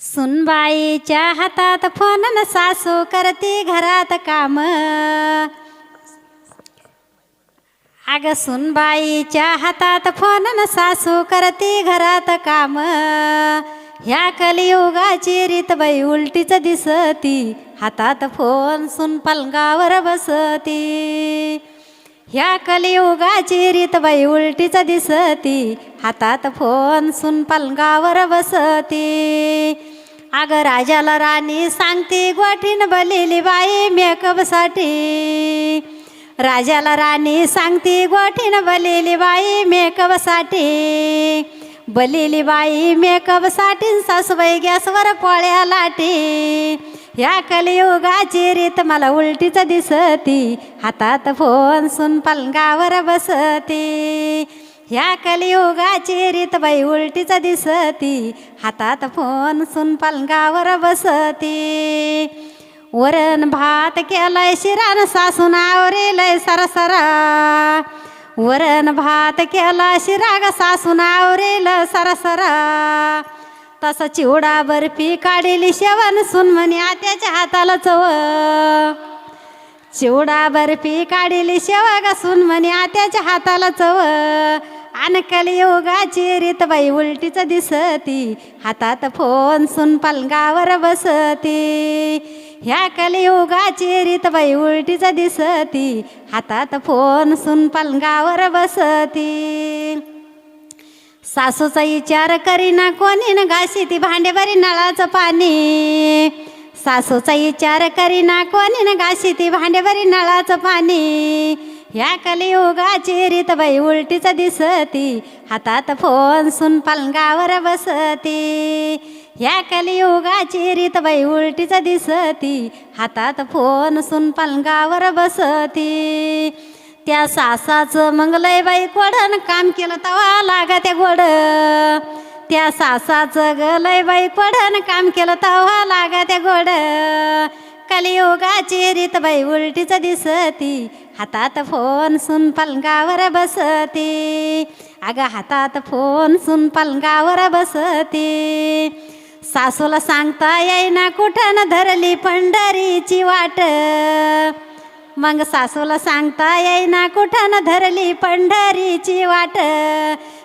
सुनबाईच्या हातात फोन न सासू करते घरात काम. अग सुनबाईच्या हातात फोन न सासू करते घरात काम. ह्या कलियुगाची रीत बाई उलटीच दिसती. हातात फोन सुन पलंगावर बसती. ह्या कलियुगाची रीत बाई उलटीच दिसती. हातात फोन सुन पलंगावर बसती. अग राजाला राणी सांगती गोठीन बलिली बाई मेकअपसाठी. राजाला राणी सांगती गोठीन बलिली बाई मेकअपसाठी. बलिली बाई मेकअपसाठी सासूबाई गॅसवर पोळ्या लाटी. ह्या कलियुगाची रीत मला उलटीच दिसती. हातात फोन सुन पलंगावर बसती. ह्या कलियुगाची रीत बाई उलटीच दिसती. हातात फोन सुन पलंगावर बसती. वरण भात केलाय शिरान सासून आवरेलय सरसरा. वरण भात केला शिराग सासून आवरेल सरसरा. तसं चिवडा बर्फी काढिली शेवण सुन म्हणे आत्याच्या हाताला चव. चिवडा बर्फी काढिली शेवा सुन म्हणे आत्याच्या हाताला चव. अनकल योगाची रीत बाई उलटीच दिसती. हातात फोन सुन पलंगावर बसती. ह्या कलियुगाची रीत बाई उलटीच दिसती. हातात फोन सुन पलंगावर बसती. सासूचा विचार करीना कोणी न घाशी ती भांडेबरी नळाचं पाणी. सासूचा विचार करीना कोणी न घाशी ती भांडेबरी नळाचं पाणी. ह्या कलियुगाची रीत बाई उलटीच दिसती. हातात फोन सुन पलंगावर बसती. ह्या कलियुगाची रीत बाई उलटीच दिसती. हातात फोन सुन पलंगावर बसती. त्या सासाचं मंगलय बाई कोडन काम केलं तवा लागा त्या गोड. त्या सासाचं गलय बाई कोडन काम केलं तवा लागा त्या गोड. कलियुगाची रीत बाई उलटीच दिसती. हातात फोन सुन पलंगावर बसती. अगं हातात फोन सुन पलंगावर बसती. सासूला सांगता येईना कुठं न धरली पंढरीची वाट. मग सासूला सांगता येईना कुठं न धरली पंढरीची वाट.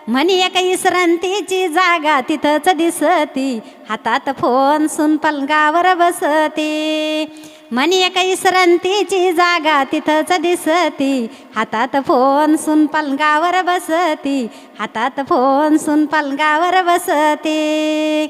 म्हणी एक इसरंतीची जागा तिथंच दिसती. हातात फोन सुन पलंगावर बसती. म्हणी एक इसरंतीची जागा तिथंच दिसती. हातात फोन सुन पलंगावर बसती. हातात फोन सुन पलंगावर बसती.